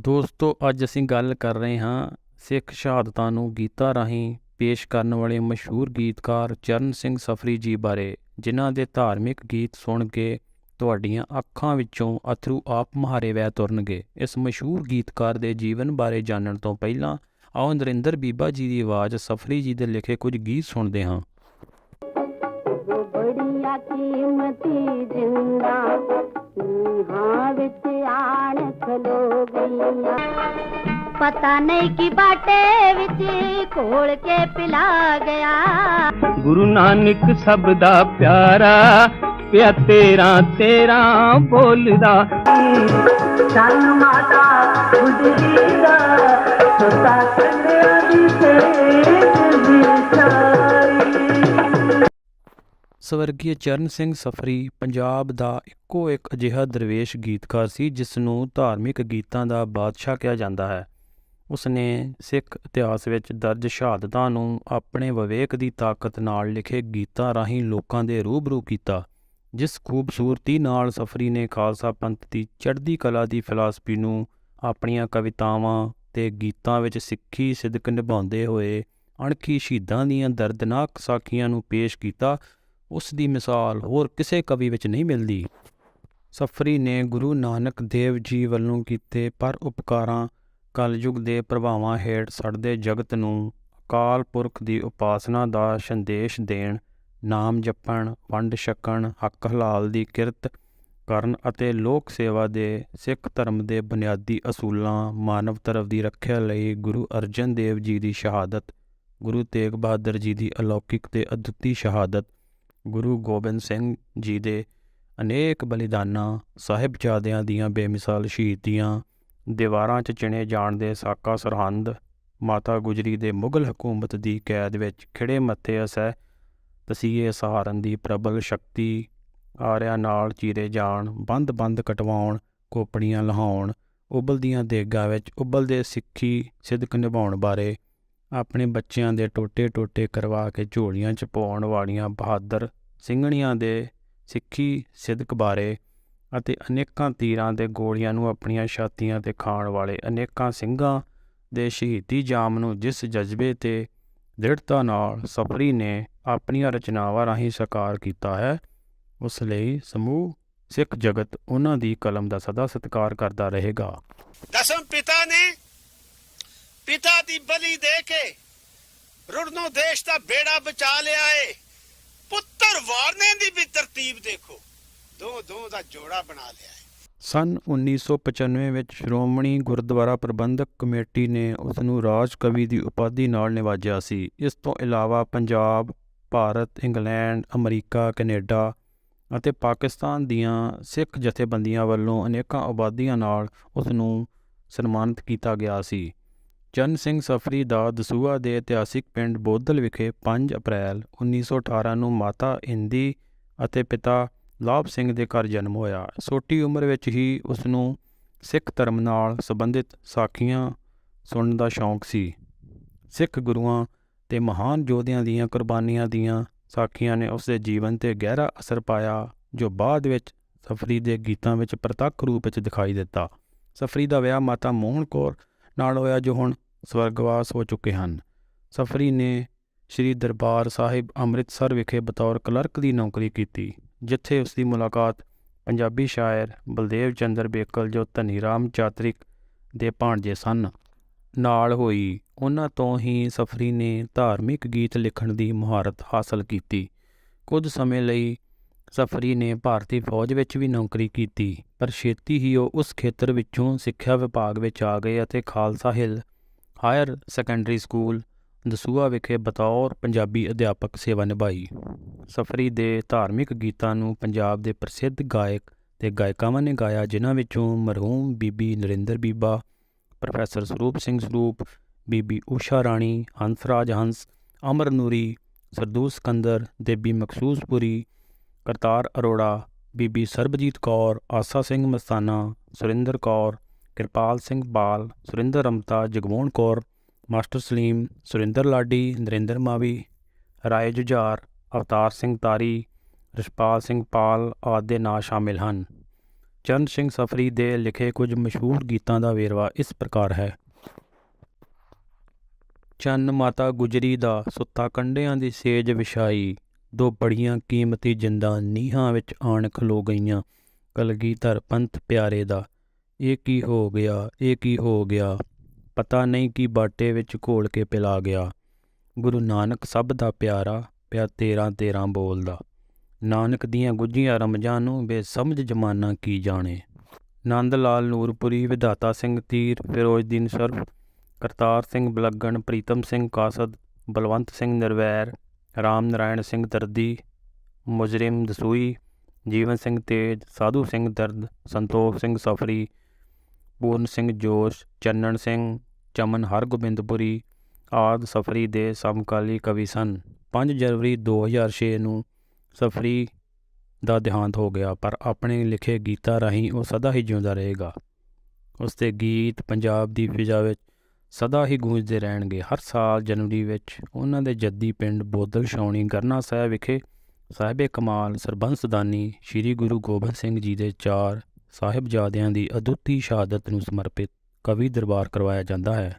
ਦੋਸਤੋ, ਅੱਜ ਅਸੀਂ ਗੱਲ ਕਰ ਰਹੇ ਹਾਂ ਸਿੱਖ ਸ਼ਹਾਦਤਾਂ ਨੂੰ ਗੀਤਾਂ ਰਾਹੀਂ ਪੇਸ਼ ਕਰਨ ਵਾਲੇ ਮਸ਼ਹੂਰ ਗੀਤਕਾਰ ਚਰਨ ਸਿੰਘ ਸਫਰੀ ਜੀ ਬਾਰੇ, ਜਿਨ੍ਹਾਂ ਦੇ ਧਾਰਮਿਕ ਗੀਤ ਸੁਣ ਕੇ ਤੁਹਾਡੀਆਂ ਅੱਖਾਂ ਵਿੱਚੋਂ ਅਥਰੂ ਆਪ ਮਹਾਰੇ ਵਹਿ ਤੁਰਨਗੇ। ਇਸ ਮਸ਼ਹੂਰ ਗੀਤਕਾਰ ਦੇ ਜੀਵਨ ਬਾਰੇ ਜਾਣਨ ਤੋਂ ਪਹਿਲਾਂ ਆਓ ਨਰਿੰਦਰ ਬੀਬਾ ਜੀ ਦੀ ਆਵਾਜ਼ ਸਫਰੀ ਜੀ ਦੇ ਲਿਖੇ ਕੁਝ ਗੀਤ ਸੁਣਦੇ ਹਾਂ। ਬੜੀਆ ਕੀਮਤੀ ਜਿੰਦਾ ਹਾਂ ਵਿੱਚ ਸਿਆਣ ਖਲੋ ਗਈਆਂ। ਪਤਾ ਨਹੀਂ ਕਿ ਬਾਟੇ ਵਿੱਚ ਕੋਲ ਕੇ ਪਿਲਾ ਗਿਆ। ਗੁਰੂ ਨਾਨਕ ਸਭ ਦਾ ਪਿਆਰਾ ਪਿਆ ਤੇਰਾ ਤੇਰਾ ਬੋਲਦਾ। ਸਾਨੂੰ ਮਾਤਾ ਗੁਜਰੀ ਦਾ ਸਵਰਗੀ ਚਰਨ ਸਿੰਘ ਸਫਰੀ ਪੰਜਾਬ ਦਾ ਇੱਕੋ ਇੱਕ ਅਜਿਹਾ ਦਰਵੇਸ਼ ਗੀਤਕਾਰ ਸੀ ਜਿਸ ਨੂੰ ਧਾਰਮਿਕ ਗੀਤਾਂ ਦਾ ਬਾਦਸ਼ਾਹ ਕਿਹਾ ਜਾਂਦਾ ਹੈ। ਉਸ ਨੇ ਸਿੱਖ ਇਤਿਹਾਸ ਵਿੱਚ ਦਰਜ ਸ਼ਹਾਦਤਾਂ ਨੂੰ ਆਪਣੇ ਵਿਵੇਕ ਦੀ ਤਾਕਤ ਨਾਲ ਲਿਖੇ ਗੀਤਾਂ ਰਾਹੀਂ ਲੋਕਾਂ ਦੇ ਰੂਬਰੂ ਕੀਤਾ, ਜਿਸ ਖੂਬਸੂਰਤੀ ਨਾਲ ਸਫਰੀ ਨੇ ਖਾਲਸਾ ਪੰਥ ਦੀ ਚੜ੍ਹਦੀ ਕਲਾ ਦੀ ਫਿਲਾਸਫੀ ਨੂੰ ਆਪਣੀਆਂ ਕਵਿਤਾਵਾਂ ਤੇ ਗੀਤਾਂ ਵਿੱਚ ਸਿੱਖੀ ਸਿਦਕ ਨਿਭਾਉਂਦੇ ਹੋਏ ਅਣਖੀ ਸ਼ਹੀਦਾਂ ਦੀਆਂ ਦਰਦਨਾਕ ਸਾਖੀਆਂ ਨੂੰ ਪੇਸ਼ ਕੀਤਾ ਉਸ ਦੀ ਮਿਸਾਲ ਹੋਰ ਕਿਸੇ ਕਵੀ ਵਿੱਚ ਨਹੀਂ ਮਿਲਦੀ। ਸਫਰੀ ਨੇ ਗੁਰੂ ਨਾਨਕ ਦੇਵ ਜੀ ਵੱਲੋਂ ਕੀਤੇ ਪਰ ਉਪਕਾਰਾਂ ਕਲਯੁਗ ਦੇ ਪ੍ਰਭਾਵਾਂ ਹੇਠ ਸੜਦੇ ਜਗਤ ਨੂੰ ਅਕਾਲ ਪੁਰਖ ਦੀ ਉਪਾਸਨਾ ਦਾ ਸੰਦੇਸ਼ ਦੇਣ, ਨਾਮ ਜਪਣ, ਵੰਡ ਛਕਣ, ਹੱਕ ਹਲਾਲ ਦੀ ਕਿਰਤ ਕਰਨ ਅਤੇ ਲੋਕ ਸੇਵਾ ਦੇ ਸਿੱਖ ਧਰਮ ਦੇ ਬੁਨਿਆਦੀ ਅਸੂਲਾਂ ਮਾਨਵ ਧਰਮ ਦੀ ਰੱਖਿਆ ਲਈ ਗੁਰੂ ਅਰਜਨ ਦੇਵ ਜੀ ਦੀ ਸ਼ਹਾਦਤ, ਗੁਰੂ ਤੇਗ ਬਹਾਦਰ ਜੀ ਦੀ ਅਲੌਕਿਕ ਤੇ ਅਦੁੱਤੀ ਸ਼ਹਾਦਤ ਗੁਰੂ ਗੋਬਿੰਦ ਸਿੰਘ ਜੀ ਦੇ ਅਨੇਕ ਬਲੀਦਾਨਾਂ ਸਾਹਿਬਜ਼ਾਦਿਆਂ ਦੀਆਂ ਬੇਮਿਸਾਲ ਸ਼ਹੀਦੀਆਂ ਦੀਵਾਰਾਂ 'ਚ ਚਿਣੇ ਜਾਣ ਦੇ ਸਾਕਾ ਸਰਹੰਦ, ਮਾਤਾ ਗੁਜਰੀ ਦੇ ਮੁਗਲ ਹਕੂਮਤ ਦੀ ਕੈਦ ਵਿੱਚ ਖਿੜੇ ਮੱਥੇ ਅਸੈ ਤਸੀਹੇ ਸਹਾਰਨ ਦੀ ਪ੍ਰਬਲ ਸ਼ਕਤੀ, ਆਰਿਆਂ ਨਾਲ ਚੀਰੇ ਜਾਣ ਬੰਦ-ਬੰਦ ਕਟਵਾਉਣ, ਕੋਪੜੀਆਂ ਲਹਾਉਣ, ਉਬਲਦੀਆਂ ਦੇਗਾਂ ਵਿੱਚ ਉਬਲਦੇ ਸਿੱਖੀ ਸਿਦਕ ਨਿਭਾਉਣ ਬਾਰੇ ਆਪਣੇ ਬੱਚਿਆਂ ਦੇ ਟੋਟੇ-ਟੋਟੇ ਕਰਵਾ ਕੇ ਝੋਲੀਆਂ 'ਚ ਪਾਉਣ ਵਾਲੀਆਂ ਬਹਾਦਰ ਸਿੰਘਣੀਆਂ ਦੇ ਸਿੱਖੀ ਸਿਦਕ ਬਾਰੇ ਅਤੇ ਅਨੇਕਾਂ ਤੀਰਾਂ ਦੇ ਗੋਲੀਆਂ ਨੂੰ ਆਪਣੀਆਂ ਛਾਤੀਆਂ ਤੇ ਖਾਣ ਵਾਲੇ ਅਨੇਕਾਂ ਸਿੰਘਾਂ ਦੇ ਸ਼ਹੀਦੀ ਜਾਮ ਨੂੰ ਜਿਸ ਜਜ਼ਬੇ ਤੇ ਦ੍ਰਿੜਤਾ ਨਾਲ ਸਫਰੀ ਨੇ ਆਪਣੀਆਂ ਰਚਨਾਵਾਂ ਰਾਹੀਂ ਸਾਕਾਰ ਕੀਤਾ ਹੈ, ਉਸ ਲਈ ਸਮੂਹ ਸਿੱਖ ਜਗਤ ਉਹਨਾਂ ਦੀ ਕਲਮ ਦਾ ਸਦਾ ਸਤਿਕਾਰ ਕਰਦਾ ਰਹੇਗਾ। ਦਸਮ ਪਿਤਾ ਨੇ ਪਿਤਾ ਦੀ ਬਲੀ ਦੇ ਕੇ ਰੁੜਨੋਂ ਦੇਸ਼ ਦਾ ਬੇੜਾ ਬਚਾ ਲਿਆ ਏ। ਪੁੱਤਰ ਵਾਰਨੇ ਦੀ ਵੀ ਤਰਤੀਬ ਦੇਖੋ। ਦੋ ਦੋ ਦਾ ਜੋੜਾ ਬਣਾ ਲਿਆ ਏ। ਸਨ 1995 ਵਿੱਚ ਸ਼੍ਰੋਮਣੀ ਗੁਰਦੁਆਰਾ ਪ੍ਰਬੰਧਕ ਕਮੇਟੀ ਨੇ ਉਸ ਨੂੰ ਰਾਜ ਕਵੀ ਦੀ ਉਪਾਧੀ ਨਾਲ ਨਿਵਾਜਿਆ ਸੀ। ਇਸ ਤੋਂ ਇਲਾਵਾ Punjab, Bharat, England, America, Canada ਅਤੇ ਪਾਕਿਸਤਾਨ ਦੀਆਂ ਸਿੱਖ ਜਥੇਬੰਦੀਆਂ ਵੱਲੋਂ ਅਨੇਕਾਂ ਉਪਾਧੀਆਂ ਨਾਲ ਉਸ ਨੂੰ ਸਨਮਾਨਿਤ ਕੀਤਾ ਗਿਆ ਸੀ। ਚਰਨ ਸਿੰਘ ਸਫਰੀ ਦਾ ਦਸੂਹਾ ਦੇ ਇਤਿਹਾਸਿਕ ਪਿੰਡ ਬੋਧਲ ਵਿਖੇ 5 ਅਪ੍ਰੈਲ 1918 ਨੂੰ ਮਾਤਾ ਇੰਦੀ ਅਤੇ ਪਿਤਾ ਲਾਭ ਸਿੰਘ ਦੇ ਘਰ ਜਨਮ ਹੋਇਆ। ਛੋਟੀ ਉਮਰ ਵਿੱਚ ਹੀ ਉਸ ਨੂੰ ਸਿੱਖ ਧਰਮ ਨਾਲ ਸੰਬੰਧਿਤ ਸਾਖੀਆਂ ਸੁਣਨ ਦਾ ਸ਼ੌਂਕ ਸੀ। ਸਿੱਖ ਗੁਰੂਆਂ ਤੇ ਮਹਾਨ ਯੋਧਿਆਂ ਦੀਆਂ ਕੁਰਬਾਨੀਆਂ ਦੀਆਂ ਸਾਖੀਆਂ ਨੇ ਉਸ ਦੇ ਜੀਵਨ ਤੇ ਗਹਿਰਾ ਅਸਰ ਪਾਇਆ, ਜੋ ਬਾਅਦ ਵਿੱਚ ਸਫਰੀ ਦੇ ਗੀਤਾਂ ਵਿੱਚ ਪ੍ਰਤੱਖ ਰੂਪ ਵਿੱਚ ਦਿਖਾਈ ਦਿੱਤਾ। ਸਫਰੀ ਦਾ ਵਿਆਹ ਮਾਤਾ ਮੋਹਨ ਕੌਰ ਨਾਲ ਹੋਇਆ, ਜੋ ਹੁਣ ਸਵਰਗਵਾਸ ਹੋ ਚੁੱਕੇ ਹਨ। ਸਫਰੀ ਨੇ ਸ੍ਰੀ ਦਰਬਾਰ ਸਾਹਿਬ ਅੰਮ੍ਰਿਤਸਰ ਵਿਖੇ ਬਤੌਰ ਕਲਰਕ ਦੀ ਨੌਕਰੀ ਕੀਤੀ, ਜਿੱਥੇ ਉਸ ਦੀ ਮੁਲਾਕਾਤ ਪੰਜਾਬੀ ਸ਼ਾਇਰ ਬਲਦੇਵ ਚੰਦਰ ਬੇਕਲ, ਜੋ ਧਨੀ ਰਾਮ ਚਾਤਰਿਕ ਦੇ ਭਾਣਜੇ ਸਨ ਨਾਲ ਹੋਈ। ਉਹਨਾਂ ਤੋਂ ਹੀ ਸਫਰੀ ਨੇ ਧਾਰਮਿਕ ਗੀਤ ਲਿਖਣ ਦੀ ਮੁਹਾਰਤ ਹਾਸਲ ਕੀਤੀ। ਕੁਝ ਸਮੇਂ ਲਈ ਸਫਰੀ ਨੇ ਭਾਰਤੀ ਫੌਜ ਵਿੱਚ ਵੀ ਨੌਕਰੀ ਕੀਤੀ, ਪਰ ਛੇਤੀ ਹੀ ਉਹ ਉਸ ਖੇਤਰ ਵਿੱਚੋਂ ਸਿੱਖਿਆ ਵਿਭਾਗ ਵਿੱਚ ਆ ਗਏ ਅਤੇ Khalsa hill higher secondary school Dasuya ਵਿਖੇ ਬਤੌਰ ਪੰਜਾਬੀ ਅਧਿਆਪਕ ਸੇਵਾ ਨਿਭਾਈ। ਸਫਰੀ ਦੇ ਧਾਰਮਿਕ ਗੀਤਾਂ ਨੂੰ ਪੰਜਾਬ ਦੇ ਪ੍ਰਸਿੱਧ ਗਾਇਕ ਤੇ ਗਾਇਕਾਵਾਂ ਨੇ ਗਾਇਆ, ਜਿਨ੍ਹਾਂ ਵਿੱਚੋਂ ਮਰਹੂਮ ਬੀਬੀ ਨਰਿੰਦਰ ਬੀਬਾ, ਪ੍ਰੋਫੈਸਰ ਸਰੂਪ ਸਿੰਘ ਸਰੂਪ, ਬੀਬੀ ਊਸ਼ਾ ਰਾਣੀ ਹੰਸਰਾਜ ਹੰਸ, ਅਮਰ ਨੂਰੀ, ਸਰਦੂਲ ਸਕੰਦਰ, ਦੇਬੀ ਮਖਸੂਸਪੁਰੀ ਕਰਤਾਰ ਅਰੋੜਾ, ਬੀਬੀ ਸਰਬਜੀਤ ਕੌਰ, ਆਸਾ ਸਿੰਘ ਮਸਤਾਨਾ, ਸੁਰਿੰਦਰ ਕੌਰ ਕਿਰਪਾਲ ਸਿੰਘ ਬਾਲ, ਸੁਰਿੰਦਰ ਰਮਤਾ ਜਗਮੋਹਨ ਕੌਰ, ਮਾਸਟਰ ਸਲੀਮ, ਸੁਰਿੰਦਰ ਲਾਡੀ, ਨਰਿੰਦਰ ਮਾਵੀ, ਰਾਏ ਜੁਝਾਰ, ਅਵਤਾਰ ਸਿੰਘ ਤਾਰੀ, ਰਿਸ਼ਪਾਲ ਸਿੰਘ ਪਾਲ ਆਦਿ ਦੇ ਨਾਂ ਸ਼ਾਮਿਲ ਹਨ। ਚਰਨ ਸਿੰਘ ਸਫਰੀ ਦੇ ਲਿਖੇ ਕੁਝ ਮਸ਼ਹੂਰ ਗੀਤਾਂ ਦਾ ਵੇਰਵਾ ਇਸ ਪ੍ਰਕਾਰ ਹੈ। ਚੰਨ ਮਾਤਾ ਗੁਜਰੀ ਦਾ ਸੁੱਤਾ ਕੰਡਿਆਂ ਦੀ ਸੇਜ ਵਿਛਾਈ, ਦੋ ਬੜੀਆਂ ਕੀਮਤੀ ਜਿੰਦਾਂ ਨੀਹਾਂ ਵਿੱਚ ਆਣ ਖਲੋ ਗਈਆਂ ਕਲਗੀਧਰ ਪੰਥ ਪਿਆਰੇ ਦਾ। ਇਹ ਕੀ ਹੋ ਗਿਆ, ਇਹ ਕੀ ਹੋ ਗਿਆ? ਪਤਾ ਨਹੀਂ ਕੀ ਬਾਟੇ ਵਿੱਚ ਘੋਲ ਕੇ ਪਿਲਾ ਗਿਆ। ਗੁਰੂ ਨਾਨਕ ਸਭ ਦਾ ਪਿਆਰਾ, ਪਿਆ ਤੇਰਾ ਤੇਰਾ ਬੋਲਦਾ। ਨਾਨਕ ਦੀਆਂ ਗੁੱਝੀਆਂ ਰਮਜਾਂ ਨੂੰ ਬੇਸਮਝ ਜਮਾਨਾ ਕੀ ਜਾਣੇ? ਨੰਦ ਲਾਲ ਨੂਰਪੁਰੀ, ਵਿਧਾਤਾ ਸਿੰਘ ਤੀਰ ਫਿਰੋਜ਼ਦੀਨ ਸਰਫ ਕਰਤਾਰ ਸਿੰਘ ਬਲੱਗਣ, ਪ੍ਰੀਤਮ ਸਿੰਘ ਕਾਸਦ, ਬਲਵੰਤ ਸਿੰਘ ਨਿਰਵੈਰ, ਰਾਮ ਨਾਰਾਇਣ ਸਿੰਘ ਦਰਦੀ, ਮੁਜਰਿਮ ਦਸੂਈ, ਜੀਵਨ ਸਿੰਘ ਤੇਜ, ਸਾਧੂ ਸਿੰਘ ਦਰਦ, ਸੰਤੋਖ ਸਿੰਘ ਸਫਰੀ ਪੂਰਨ ਸਿੰਘ, ਜੋਸ਼, ਚੰਨਣ ਸਿੰਘ, ਚਮਨ ਹਰਗੋਬਿੰਦਪੁਰੀ ਆਦਿ ਸਫਰੀ ਦੇ ਸਮਕਾਲੀ ਕਵੀ ਸਨ। 5 ਜਨਵਰੀ 2006 ਨੂੰ ਸਫਰੀ ਦਾ ਦੇਹਾਂਤ ਹੋ ਗਿਆ, ਪਰ ਆਪਣੇ ਲਿਖੇ ਗੀਤਾਂ ਰਾਹੀਂ ਉਹ ਸਦਾ ਹੀ ਜਿਉਂਦਾ ਰਹੇਗਾ। ਉਸ ਦੇ ਗੀਤ ਪੰਜਾਬ ਦੀ ਫਿਜ਼ਾ ਵਿੱਚ ਸਦਾ ਹੀ ਗੂੰਜਦੇ ਰਹਿਣਗੇ। ਹਰ ਸਾਲ ਜਨਵਰੀ ਵਿੱਚ ਉਹਨਾਂ ਦੇ ਜੱਦੀ ਪਿੰਡ ਬੋਦਲ ਛਾਉਣੀ ਗਰਨਾ ਸਾਹਿਬ ਵਿਖੇ ਸਾਹਿਬੇ ਕਮਾਲ ਸਰਬੰਸਦਾਨੀ ਸ੍ਰੀ ਗੁਰੂ ਗੋਬਿੰਦ ਸਿੰਘ ਜੀ ਦੇ ਚਾਰ ਸਾਹਿਬਜ਼ਾਦਿਆਂ ਦੀ ਅਦੁੱਤੀ ਸ਼ਹਾਦਤ ਨੂੰ ਸਮਰਪਿਤ ਕਵੀ ਦਰਬਾਰ ਕਰਵਾਇਆ ਜਾਂਦਾ ਹੈ।